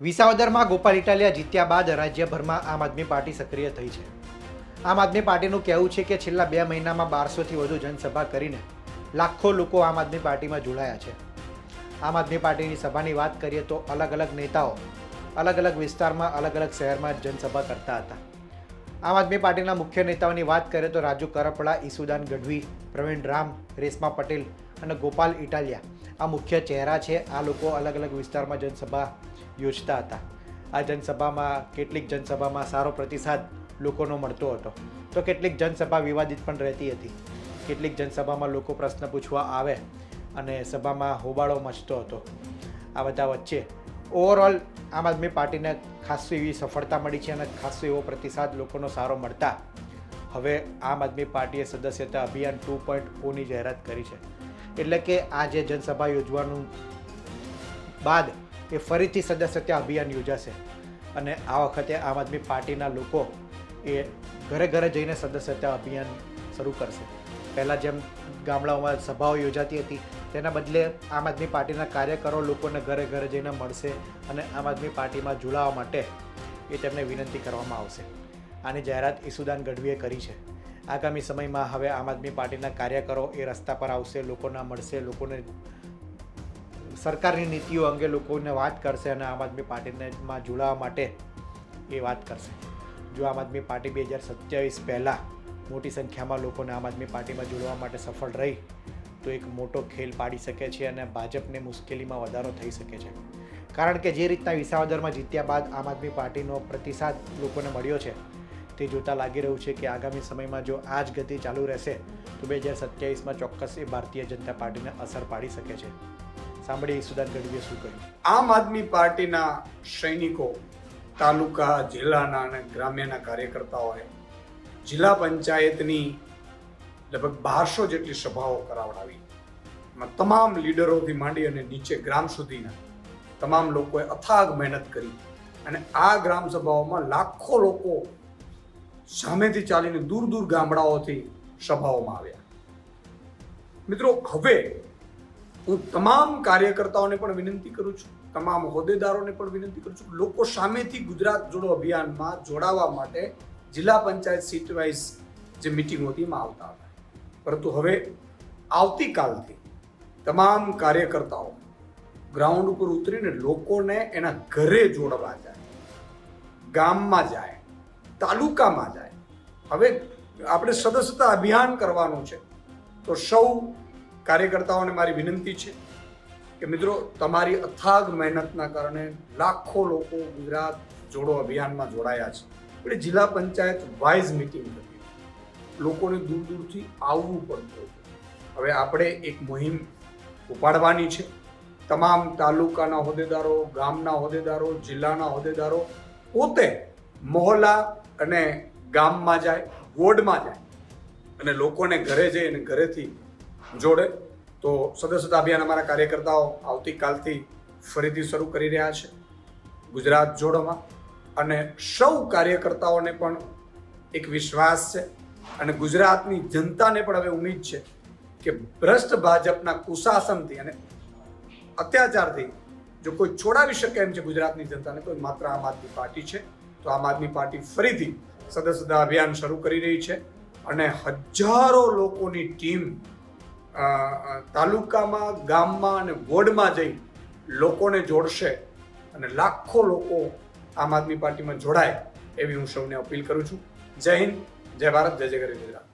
વિસાવદરમાં ગોપાલ ઇટાલિયા જીત્યા બાદ રાજ્યભરમાં આમ આદમી પાર્ટી સક્રિય થઈ છે. આમ આદમી પાર્ટીનું કહેવું છે કે છેલ્લા બે મહિનામાં બારસોથી વધુ જનસભા કરીને લાખો લોકો આમ આદમી પાર્ટીમાં જોડાયા છે. આમ આદમી પાર્ટીની સભાની વાત કરીએ તો અલગ અલગ નેતાઓ અલગ અલગ વિસ્તારમાં, અલગ અલગ શહેરમાં જનસભા કરતા હતા. આમ આદમી પાર્ટીના મુખ્ય નેતાઓની વાત કરીએ તો રાજુ કરપડા, ઈસુદાન ગઢવી, પ્રવીણ રામ, રેશમા પટેલ અને ગોપાલ ઇટાલિયા આ મુખ્ય ચહેરા છે. આ લોકો અલગ અલગ વિસ્તારમાં જનસભા યોજતા હતા. આ જનસભામાં કેટલીક જનસભામાં સારો પ્રતિસાદ લોકોનો મળતો હતો. તો કેટલીક જનસભા વિવાદિત પણ રહેતી હતી. કેટલીક જનસભામાં લોકો પ્રશ્ન પૂછવા આવે અને સભામાં હોબાળો મચતો હતો. આ બધા વચ્ચે ઓવરઓલ આમ આદમી પાર્ટીને ખાસી એવી સફળતા મળી છે અને ખાસો એવો પ્રતિસાદ લોકોનો સારો મળતા હવે આમ આદમી પાર્ટીએ સદસ્યતા અભિયાન ટુ પોઈન્ટ ઓની જાહેરાત કરી છે. એટલે કે આ જે જનસભા યોજવાનું બાદ એ ફરીથી સદસ્યતા અભિયાન યોજાશે. અને આ વખતે આમ આદમી પાર્ટીના લોકો એ ઘરે ઘરે જઈને સદસ્યતા અભિયાન શરૂ કરશે. પહેલાં જેમ ગામડાઓમાં સભાઓ યોજાતી હતી, તેના બદલે આમ આદમી પાર્ટીના કાર્યકરો લોકોને ઘરે ઘરે જઈને મળશે અને આમ આદમી પાર્ટીમાં જોડાવા માટે એ તેમને વિનંતી કરવામાં આવશે. આની જાહેરાત ઈસુદાન ગઢવીએ કરી છે. આગામી સમયમાં હવે આમ આદમી પાર્ટીના કાર્યકરો એ રસ્તા પર આવશે, લોકોના મળશે, લોકોને સરકારની નીતિઓ અંગે લોકોને વાત કરશે અને આમ આદમી પાર્ટીમાં જોડાવા માટે એ વાત કરશે. જો આમ આદમી પાર્ટી બે હજાર સત્યાવીસ પહેલાં મોટી સંખ્યામાં લોકોને આમ આદમી પાર્ટીમાં જોડવા માટે સફળ રહી, તો એક મોટો ખેલ પાડી શકે છે અને ભાજપને મુશ્કેલીમાં વધારો થઈ શકે છે. કારણ કે જે રીતના વિસાવદરમાં જીત્યા બાદ આમ આદમી પાર્ટીનો પ્રતિસાદ લોકોને મળ્યો છે, તે જોતાં લાગી રહ્યું છે કે આગામી સમયમાં જો આ જ ગતિ ચાલુ રહેશે, તો બે હજાર સત્યાવીસમાં ચોક્કસ એ ભારતીય જનતા પાર્ટીને અસર પાડી શકે છે. સાંભળીએ સુદાન ગઢવીએ શું કહ્યું? આમ આદમી પાર્ટીના સૈનિકો તાલુકા, જિલ્લાના અને ગ્રામ્યના કાર્યકર્તાઓએ જિલ્લા પંચાયતની લગભગ બારસો જેટલી સભાઓ કરાવડાવી. એમાં તમામ લીડરોથી માંડી અને નીચે ગ્રામ સુધીના તમામ લોકોએ અથાગ મહેનત કરી અને આ ગ્રામ સભાઓમાં લાખો લોકો સામેથી ચાલીને દૂર દૂર ગામડાઓથી સભાઓમાં આવ્યા. મિત્રો, હવે હું તમામ કાર્યકર્તાઓને પણ વિનંતી કરું છું, તમામ હોદ્દેદારોને પણ વિનંતી કરું છું, લોકો સામેથી ગુજરાત જોડો અભિયાનમાં જોડાવા માટે જિલ્લા પંચાયત સીટ વાઇઝ જે મિટિંગો હતી એમાં આવતા હતા. પરંતુ હવે આવતીકાલથી તમામ કાર્યકર્તાઓ ગ્રાઉન્ડ ઉપર ઉતરીને લોકોને એના ઘરે જોડવા જાય, ગામમાં જાય, તાલુકામાં જાય. હવે આપણે સદસ્યતા અભિયાન કરવાનું છે, તો સૌ કાર્યકર્તાઓને મારી વિનંતી છે કે મિત્રો, તમારી અથાગ મહેનતના કારણે લાખો લોકો ગુજરાત જોડો અભિયાનમાં જોડાયા છે. એટલે જિલ્લા પંચાયત વાઇઝ મિટિંગ હતી. લોકોને દૂર દૂરથી આવવું પડતું હતું. હવે આપણે એક મુહિમ ઉપાડવાની છે. તમામ તાલુકાના હોદ્દેદારો, ગામના હોદ્દેદારો, જિલ્લાના હોદ્દેદારો પોતે મોહલ્લા અને ગામમાં જાય, વોર્ડમાં જાય અને લોકોને ઘરે જઈ અને ઘરેથી જોડે. તો સદસ્યતા અભિયાન અમારા કાર્યકર્તાઓ આવતીકાલથી ફરીથી શરૂ કરી રહ્યા છે ગુજરાત જોડોમાં. અને સૌ કાર્યકર્તાઓને પણ એક વિશ્વાસ છે અને ગુજરાતની જનતાને પણ હવે ઉમ્મીદ છે કે ભ્રષ્ટ ભાજપના કુશાસનથી અને અત્યાચારથી જો કોઈ છોડાવી શકે એમ છે ગુજરાતની જનતાને, તો માત્ર આમ આદમી પાર્ટી છે. તો આમ આદમી પાર્ટી ફરીથી સદસ્યતા અભિયાન શરૂ કરી રહી છે. અને હજારો લોકોની ટીમ તાલુકામાં, ગામમાં અને વોર્ડમાં જઈ લોકોને જોડશે અને લાખો લોકો આમ આદમી પાર્ટીમાં જોડાય એવી હું સૌને અપીલ કરું છું. જય હિન્દ, જય ભારત, જય જય ગરી ગુજરાત.